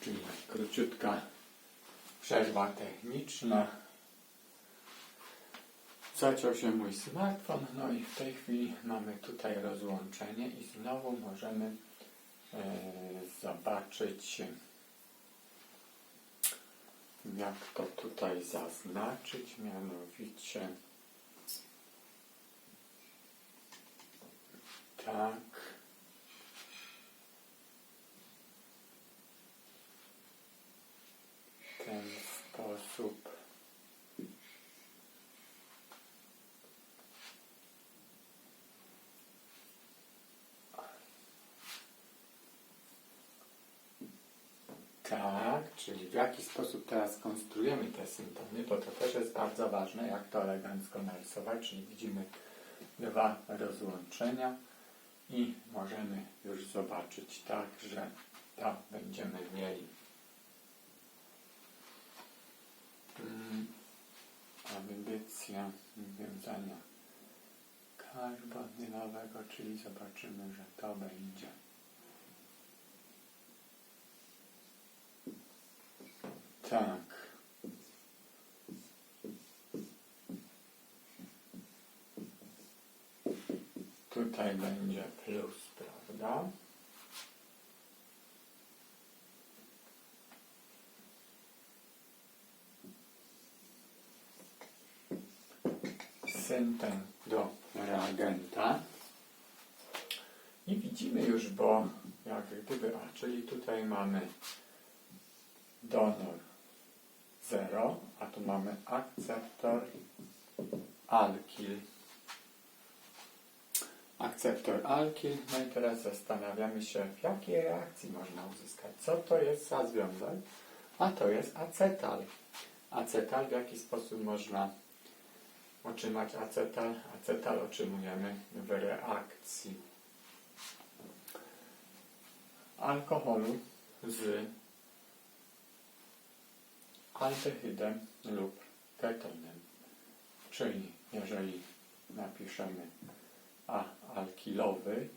Czyli króciutka przerwa techniczna. Zaciął się mój smartfon, no i w tej chwili mamy tutaj rozłączenie i znowu możemy e, zobaczyć jak to tutaj zaznaczyć, mianowicie tak. W ten sposób. Tak, czyli w jaki sposób teraz konstruujemy te symptomy, bo to też jest bardzo ważne, jak to elegancko narysować, czyli widzimy dwa rozłączenia i możemy już zobaczyć tak, że tam będziemy mieli mm, audycja wiązania karbonylowego, czyli zobaczymy, że to będzie tak. Tutaj będzie plus, prawda? Syntem do reagenta. I widzimy już, bo jak gdyby, a czyli tutaj mamy donor 0, a tu mamy akceptor alkil. Akceptor alkil. No i teraz zastanawiamy się, w jakiej reakcji można uzyskać. Co to jest za związek? A to jest acetal. Acetal, w jaki sposób można otrzymać acetal? Acetal otrzymujemy w reakcji alkoholu z aldehydem lub ketonem. Czyli jeżeli napiszemy A alkilowy,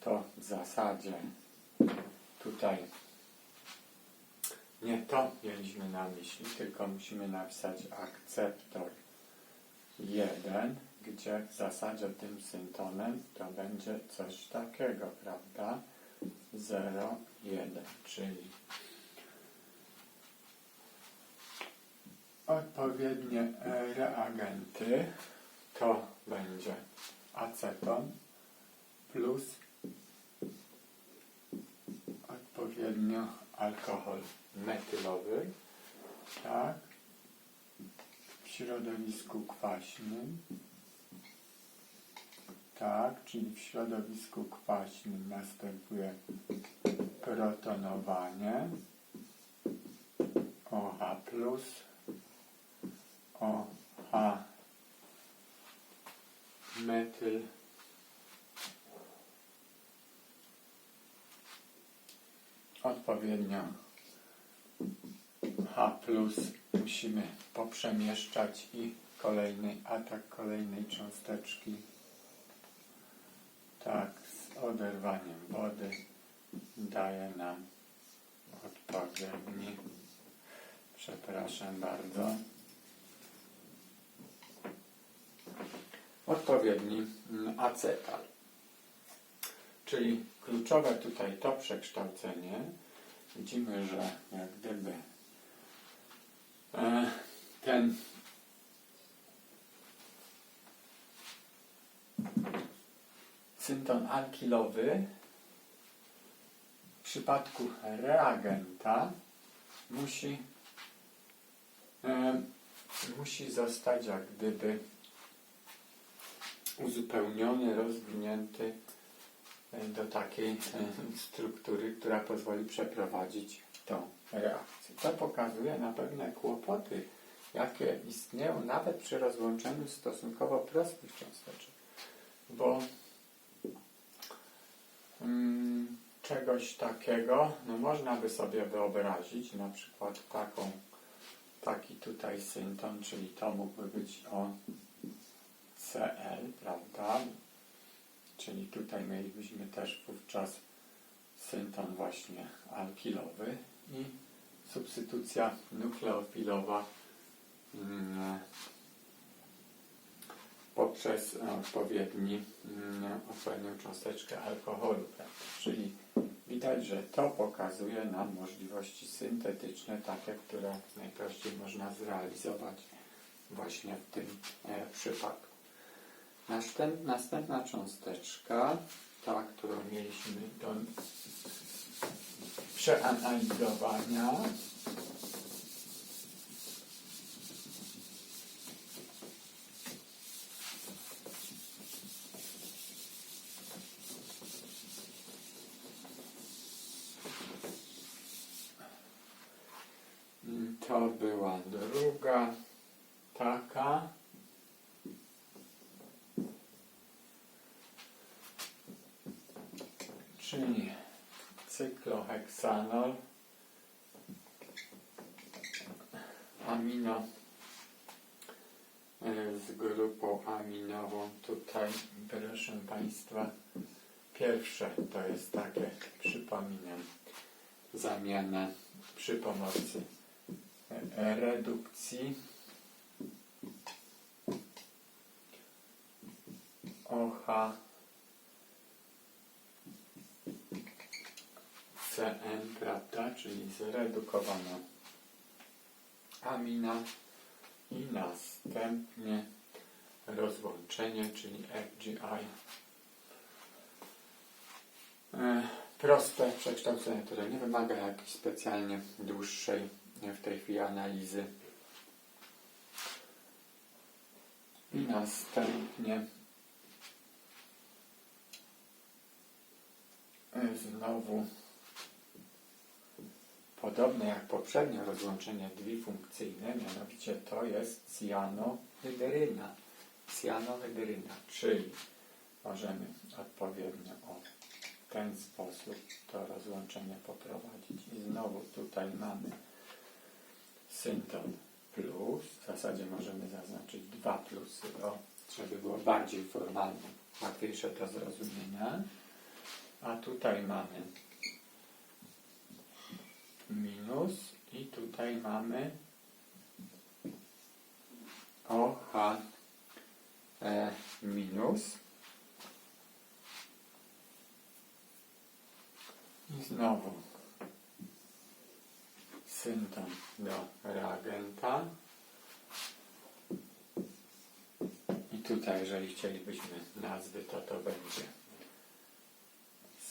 to w zasadzie tutaj nie to mieliśmy na myśli, tylko musimy napisać akceptor 1, gdzie w zasadzie tym syntonem to będzie coś takiego, prawda? 0, 1, czyli odpowiednie e, reagenty to będzie aceton plus odpowiednio alkohol metylowy, tak, środowisku kwaśnym, tak, czyli w środowisku kwaśnym następuje protonowanie OH+, OH metyl odpowiednio H musimy poprzemieszczać i kolejny atak kolejnej cząsteczki tak z oderwaniem wody daje nam odpowiedni przepraszam bardzo odpowiedni acetal. Czyli kluczowe tutaj to przekształcenie. Widzimy, że jak gdyby ten. Synton alkilowy w przypadku reagenta musi, e, musi zostać jak gdyby uzupełniony, rozwinięty e, do takiej e, struktury, która pozwoli przeprowadzić tą reakcję. To pokazuje na pewne kłopoty, jakie istnieją nawet przy rozłączeniu stosunkowo prostych cząsteczek, bo mm, czegoś takiego no można by sobie wyobrazić, na przykład taką, taki tutaj synton, czyli to mógłby być o Cl, prawda? Czyli tutaj mielibyśmy też wówczas synton właśnie alkilowy i substytucja nukleofilowa mm, poprzez odpowiedni, mm, odpowiednią cząsteczkę alkoholu. Prawda? Czyli widać, że to pokazuje nam możliwości syntetyczne, takie, które najprościej można zrealizować właśnie w tym e, przypadku. Następ, następna cząsteczka, ta, którą mieliśmy do przeanalizowania, To była druga taka. Czyli cykloheksanol, amino e, z grupą aminową. Tutaj, proszę Państwa, pierwsze to jest takie, przypominam, zamiana przy pomocy e, redukcji OH CN, prawda, czyli zredukowana amina i następnie rozłączenie, czyli FGI. E, Proste przekształcenie, które nie wymaga jakiejś specjalnie dłuższej w tej chwili analizy. I następnie e, znowu podobne jak poprzednie rozłączenie dwufunkcyjne, mianowicie to jest cyanohydryna. Cyanohydryna, czyli możemy odpowiednio o ten sposób to rozłączenie poprowadzić. I znowu tutaj mamy synton plus. W zasadzie możemy zaznaczyć dwa plusy, o, żeby było bardziej formalne, łatwiejsze do zrozumienia. A tutaj mamy minus i tutaj mamy OH e, minus. I znowu synton do reagenta. I tutaj, jeżeli chcielibyśmy nazwy, to to będzie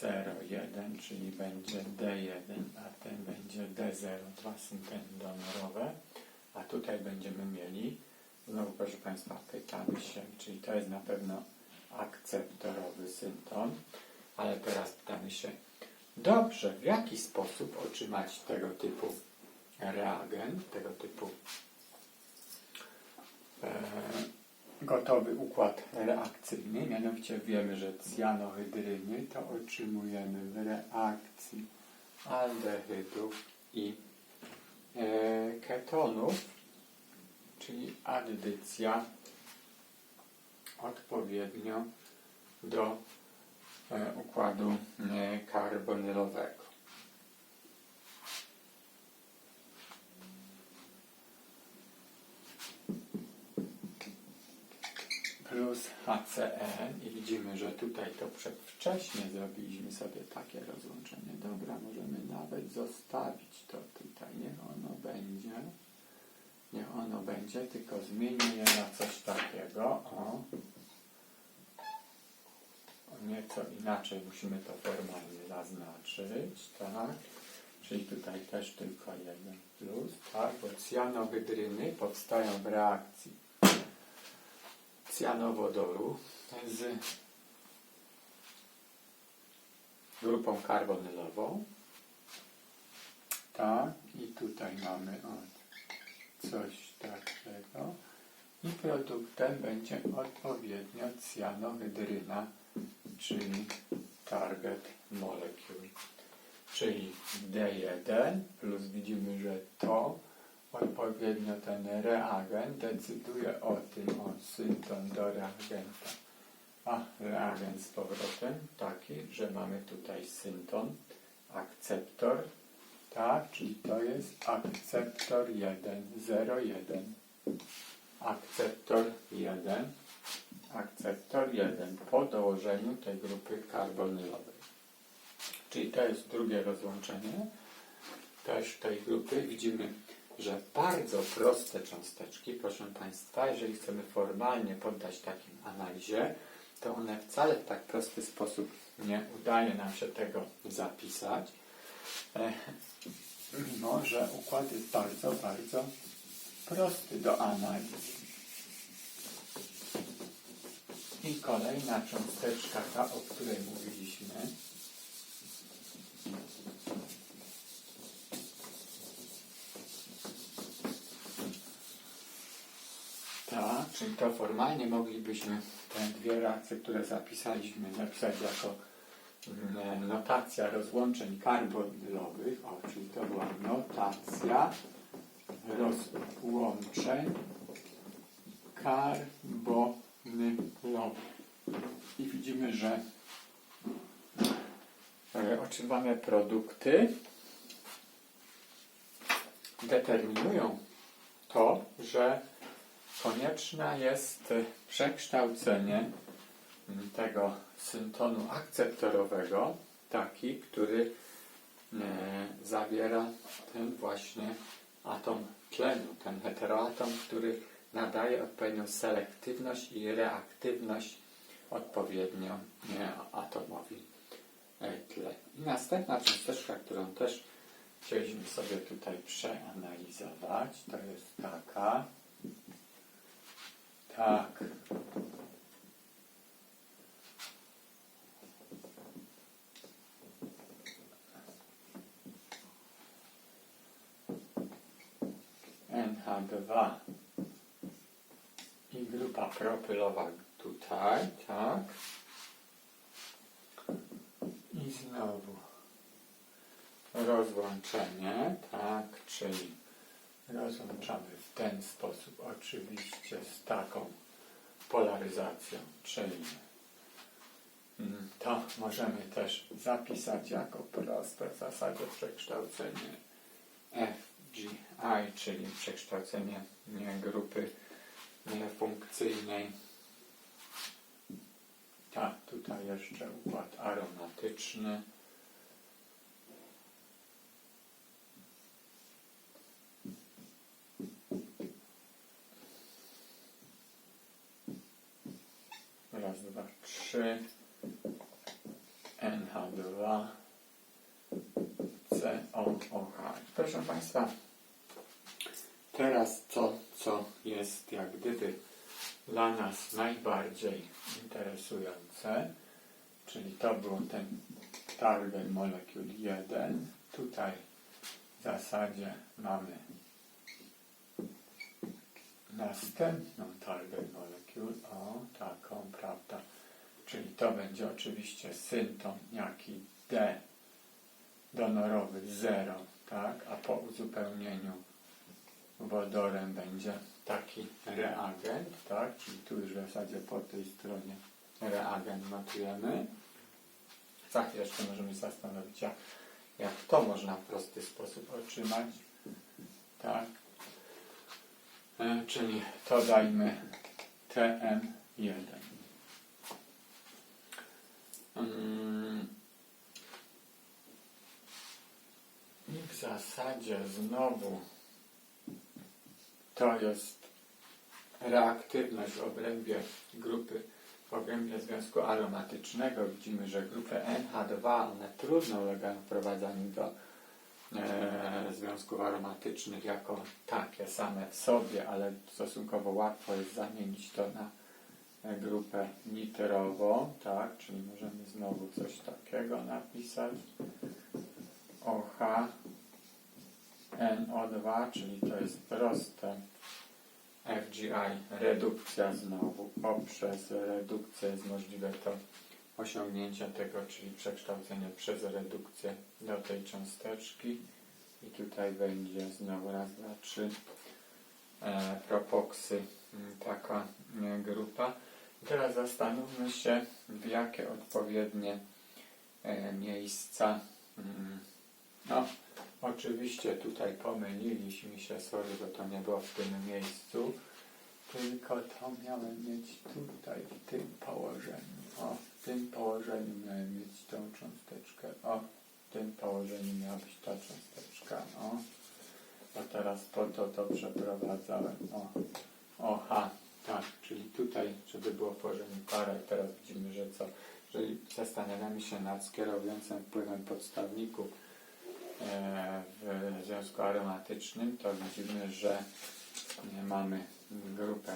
0,1, czyli będzie D1, a ten będzie D0, dwa synteny donorowe. A tutaj będziemy mieli, znowu proszę Państwa, pytamy się, czyli to jest na pewno akceptorowy synton, ale teraz pytamy się, dobrze, w jaki sposób otrzymać tego typu reagent, tego typu e, gotowy układ reakcyjny, mianowicie wiemy, że cyanohydryny to otrzymujemy w reakcji aldehydów i e, ketonów, czyli addycja odpowiednio do e, układu e, karbonylowego. HCN i widzimy, że tutaj to przedwcześnie zrobiliśmy sobie takie rozłączenie. Dobra, możemy nawet zostawić to tutaj. Niech ono będzie. Niech ono będzie, tylko zmienię je na coś takiego. O. nieco inaczej musimy to formalnie zaznaczyć, tak? Czyli tutaj też tylko jeden plus, tak? Bo powstają w reakcji cyanowodoru z grupą karbonylową. Tak, i tutaj mamy o, coś takiego. I produktem będzie odpowiednio cyanohydryna, czyli target molecule. Czyli D1 plus widzimy, że to odpowiednio ten reagent decyduje o tym, o synton do reagenta. A reagent z powrotem taki, że mamy tutaj synton, akceptor, tak, czyli to jest akceptor 1, 0, 1. Akceptor 1, akceptor 1 po dołożeniu tej grupy karbonylowej. Czyli to jest drugie rozłączenie też tej grupy. Widzimy, że bardzo proste cząsteczki, proszę Państwa, jeżeli chcemy formalnie poddać takim analizie, to one wcale w tak prosty sposób nie udaje nam się tego zapisać, e, mimo że układ jest bardzo, bardzo prosty do analizy. I kolejna cząsteczka, ta, o której mówiliśmy, Tak, czyli to formalnie moglibyśmy te dwie reakcje, które zapisaliśmy, napisać jako mm, notacja rozłączeń karbonylowych. O, czyli to była notacja rozłączeń karbonylowych. I widzimy, że e, otrzymane produkty determinują to, że konieczne jest przekształcenie tego syntonu akceptorowego, taki, który e, zawiera ten właśnie atom tlenu, ten heteroatom, który nadaje odpowiednią selektywność i reaktywność odpowiednio atomowi e, tlenu. I następna cząsteczka, którą też chcieliśmy sobie tutaj przeanalizować, to jest taka, tak. NH2 i grupa propylowa tutaj, tak. I znowu rozłączenie, tak, czyli rozłączamy ten sposób, oczywiście z taką polaryzacją, czyli mm, to możemy też zapisać jako proste w zasadzie przekształcenie FGI, czyli przekształcenie nie, grupy funkcyjnej. Tak, tutaj jeszcze układ aromatyczny. Raz, dwa, trzy. NH2. COOH. Proszę Państwa, teraz to, co jest jak gdyby dla nas najbardziej interesujące, czyli to był ten target molekul 1. Tutaj w zasadzie mamy następną target molecule, o taką, prawda, czyli to będzie oczywiście synton, jaki D donorowy 0, tak, a po uzupełnieniu wodorem będzie taki reagent, tak, czyli tu już w zasadzie po tej stronie reagent notujemy. Za chwileczkę możemy się zastanowić, jak, jak to można w prosty sposób otrzymać, tak, czyli to dajmy TM1. Mm. I w zasadzie znowu to jest reaktywność w obrębie grupy, w obrębie związku aromatycznego. Widzimy, że grupę NH2, one trudno ulegają wprowadzaniu do e, związków aromatycznych jako takie same w sobie, ale stosunkowo łatwo jest zamienić to na e, grupę nitrową, tak, czyli możemy znowu coś takiego napisać. OH NO2, czyli to jest proste. FGI, redukcja znowu, poprzez redukcję jest możliwe to osiągnięcia tego, czyli przekształcenie przez redukcję do tej cząsteczki i tutaj będzie znowu raz, dwa, trzy e, propoksy m, taka e, grupa. Teraz zastanówmy się w jakie odpowiednie e, miejsca mm, no, Oczywiście tutaj pomyliliśmy się, sorry, bo to nie było w tym miejscu, tylko to miałem mieć tutaj, w tym położeniu. O, w tym położeniu miałem mieć tą cząsteczkę. O, w tym położeniu miała być ta cząsteczka. O, a teraz po to to przeprowadzałem. O, oha, tak, czyli tutaj, żeby było w położeniu teraz widzimy, że co, jeżeli zastanawiamy się nad skierowującym wpływem podstawników e, w związku aromatycznym, to widzimy, że nie mamy grupę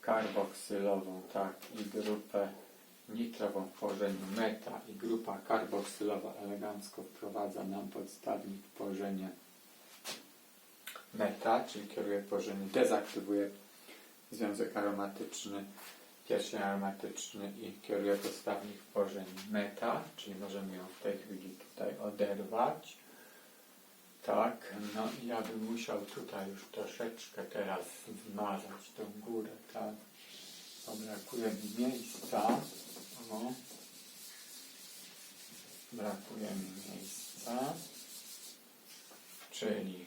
karboksylową, tak, i grupę nitrową w położeniu meta i grupa karboksylowa elegancko wprowadza nam podstawnik w położenie meta, czyli kieruje położenie, dezaktywuje związek aromatyczny, pierścień aromatyczny i kieruje podstawnik w położeniu meta, czyli możemy ją w tej chwili tutaj oderwać. Tak, no i ja bym musiał tutaj już troszeczkę teraz zmazać tą górę, tak. Bo brakuje mi miejsca. Brakuje mi miejsca. Czyli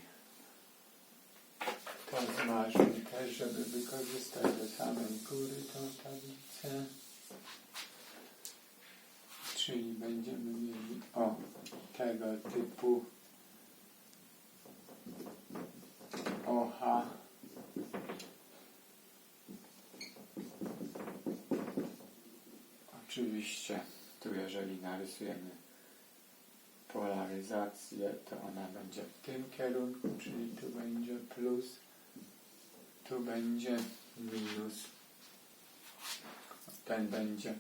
to zmażmy też, żeby wykorzystać do samej góry tą tablicę. Czyli będziemy mieli o tego typu OH Oczywiście tu jeżeli narysujemy polaryzację, to ona będzie w tym kierunku, czyli tu będzie plus, tu będzie minus. Ten będzie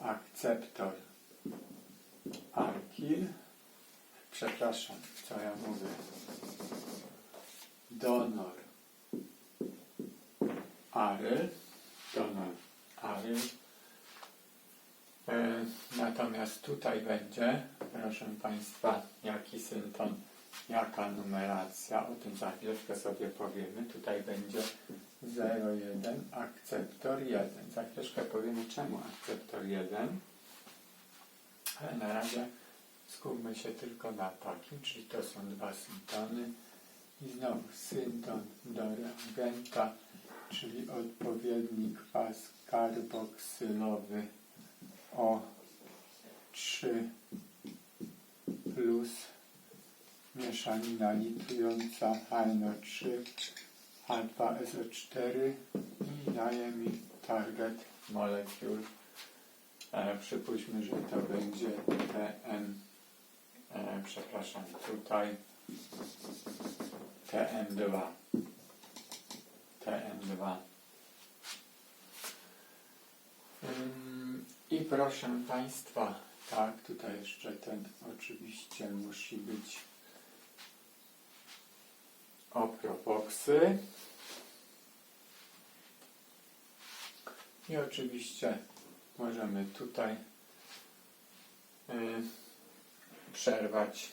akceptor alkil. Przepraszam, co ja mówię. Donor aryl. Donor aryl. E, Tutaj będzie, proszę Państwa, jaki synton, jaka numeracja, o tym za chwileczkę sobie powiemy. Tutaj będzie 01, akceptor 1. Za chwileczkę powiemy, czemu akceptor 1. Ale na razie skupmy się tylko na takim, czyli to są dwa syntony. I znowu synton do reagenta, czyli odpowiedni kwas karboksylowy o 3 plus mieszanina litrująca HNO3 H2SO4 i daje mi target molecule. E, przypuśćmy, że to będzie TM, e, przepraszam, tutaj TM2. TM2. Ym, I proszę Państwa, tak, tutaj jeszcze ten oczywiście musi być opropoksy. I oczywiście możemy tutaj y, przerwać,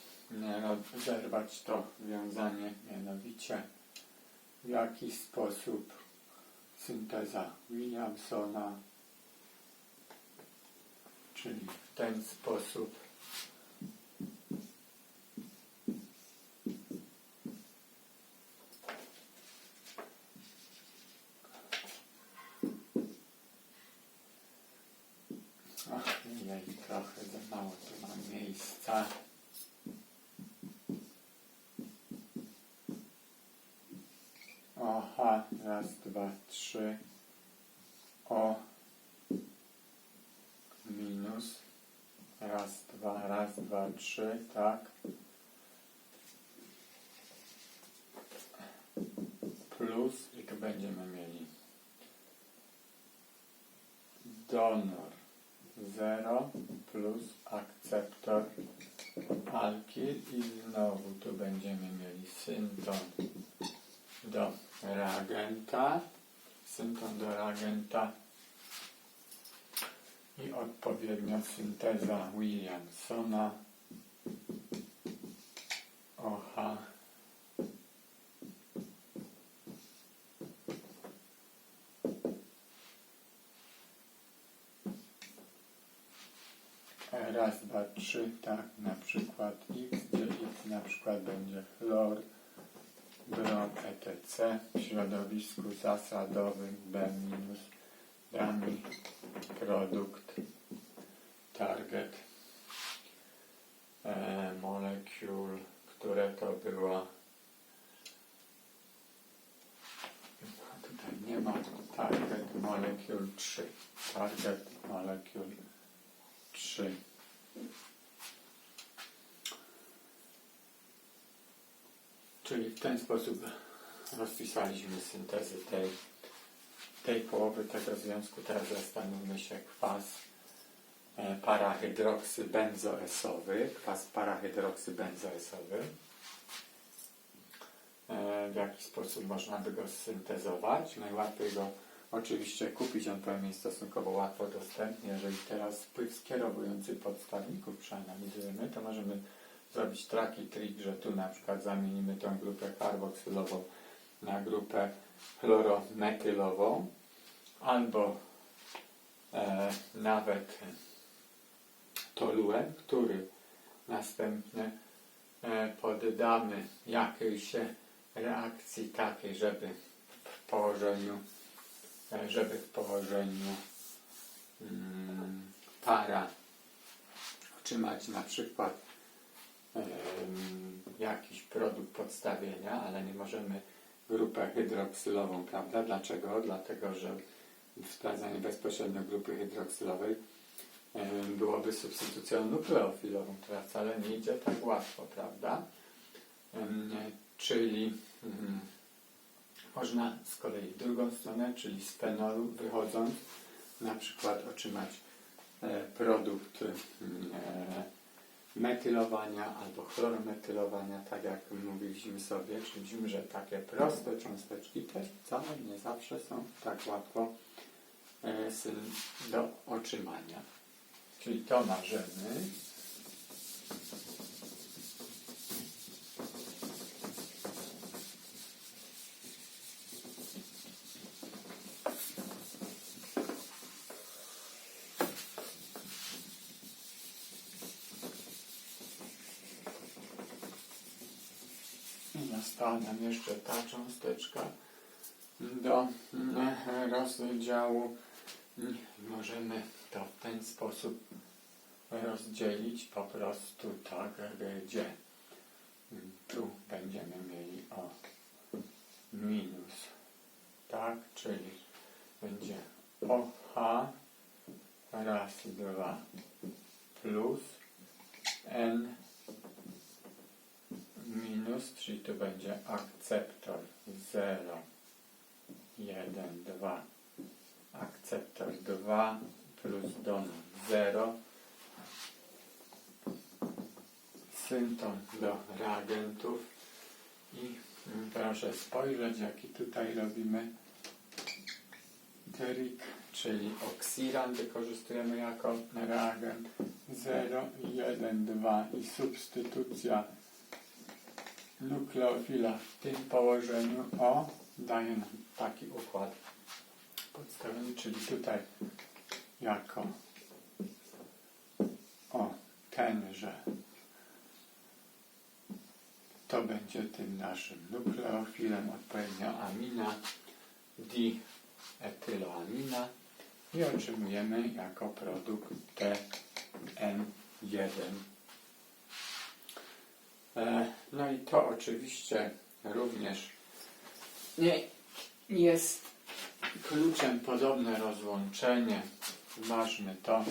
zerwać to wiązanie, mianowicie w jaki sposób synteza Williamsona Czyli ten sposób Ach, jej, trochę za mało tu mam miejsca. Aha, raz, dwa, trzy. O minus. Raz, dwa, raz, dwa, trzy, tak. Plus i będziemy mieli. Donor 0 plus akceptor alkil i znowu tu będziemy mieli synton do reagenta, synton do reagenta. I odpowiednia synteza Williamsona OH raz, dwa, trzy, tak, na przykład x, gdzie x na przykład będzie chlor, brom, etc. w środowisku zasadowym B minus dany produkt target e, molecule, które to było a tutaj nie ma. Target molecule 3 target molecule 3 Czyli w ten sposób rozpisaliśmy syntezy tej, tej połowy tego związku. Teraz zastanówmy się kwas parahydroksybenzoesowy. Kwas parahydroksybenzoesowy. E, W jaki sposób można by go syntezować? Najłatwiej go oczywiście kupić, on powinien jest stosunkowo łatwo dostępny. Jeżeli teraz wpływ skierowujący podstawników przeanalizujemy, to możemy zrobić taki trik, że tu na przykład zamienimy tą grupę karboksylową na grupę chlorometylową albo e, nawet toluen, który następnie e, poddamy jakiejś reakcji takiej, żeby w położeniu e, żeby w położeniu mm, para otrzymać na przykład em, jakiś produkt podstawienia, ale nie możemy grupę hydroksylową, prawda? Dlaczego? Dlatego, że wskazanie bezpośrednio grupy hydroksylowej byłoby substytucją nukleofilową, która wcale nie idzie tak łatwo, prawda? Czyli mm, można z kolei w drugą stronę, czyli z fenolu wychodząc, na przykład otrzymać e, produkt mm, e, metylowania albo chlorometylowania, tak jak mówiliśmy sobie, czyli widzimy, że takie proste cząsteczki też wcale nie zawsze są tak łatwo e, do otrzymania. Czyli to została nam jeszcze ta cząsteczka do mm, rozdziału. Mm, Możemy to w ten sposób rozdzielić po prostu tak, gdzie tu będziemy mieli o minus, tak, czyli będzie OH raz, dwa plus N minus, czyli tu będzie akceptor 0, 1, 2, akceptor 2 plus donor 0, synton do reagentów. I proszę spojrzeć jaki tutaj robimy. Trik, czyli oksiran wykorzystujemy jako reagent. 0, 1, 2 i substytucja nukleofila w tym położeniu. O daje nam taki układ podstawiony, czyli tutaj jako o tenże to będzie tym naszym nukleofilem odpowiednio amina dietyloamina i otrzymujemy jako produkt TN1 E, No i to oczywiście również nie jest kluczem podobne rozłączenie. Ważne to.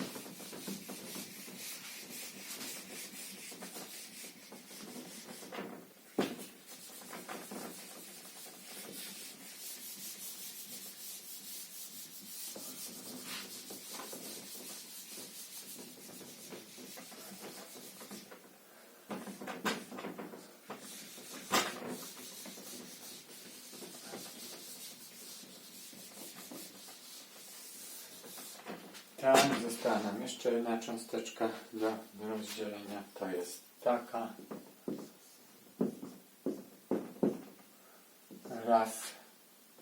Tam jedna cząsteczka do rozdzielenia. To jest taka. Raz,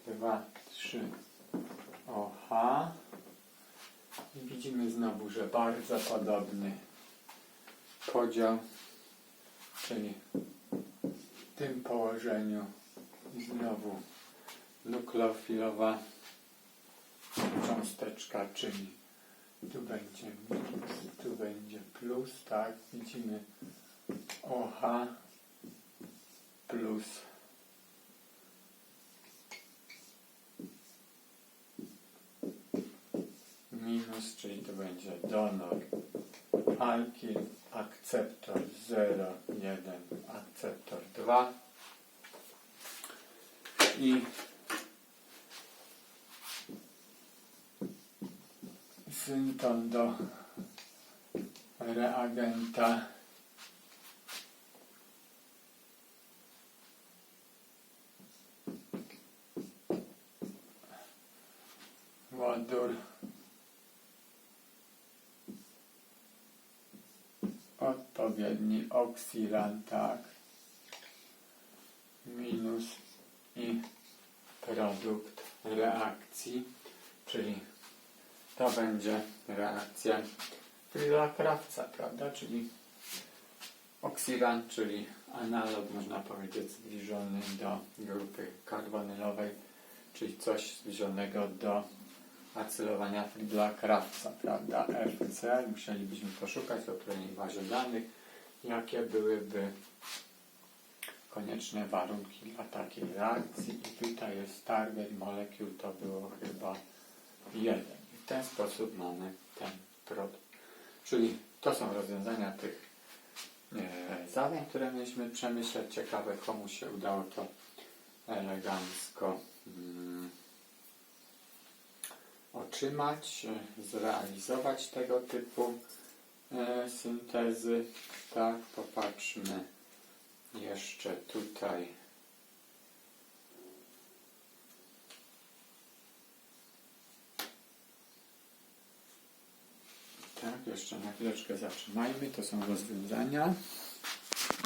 dwa, trzy. OH. I widzimy znowu, że bardzo podobny podział, czyli tym położeniu znowu nukleofilowa cząsteczka, czyli tu będzie tu będzie plus, tak? Widzimy. OH plus. Minus, czyli to będzie donor. Alkil, akceptor 0, 1, akceptor 2 i synton do reagenta. Wodór odpowiedni oksylant, tak, minus i produkt reakcji, czyli to będzie reakcja Frilla Krawca, prawda, czyli oksylant, czyli analog, można powiedzieć, zbliżony do grupy karbonylowej, czyli coś zbliżonego do acylowania Friedla Krawca, prawda? FC, musielibyśmy poszukać w odpowiedniej bazie danych, jakie byłyby konieczne warunki dla takiej reakcji i tutaj jest target molekul, to było chyba jeden. W ten sposób mamy ten produkt. Czyli to są rozwiązania tych e, zadań, które mieliśmy przemyśleć. Ciekawe, komu się udało to elegancko mm, otrzymać, e, zrealizować tego typu e, syntezy. Tak, popatrzmy jeszcze tutaj. Tak, jeszcze na chwileczkę zatrzymajmy. To są rozwiązania.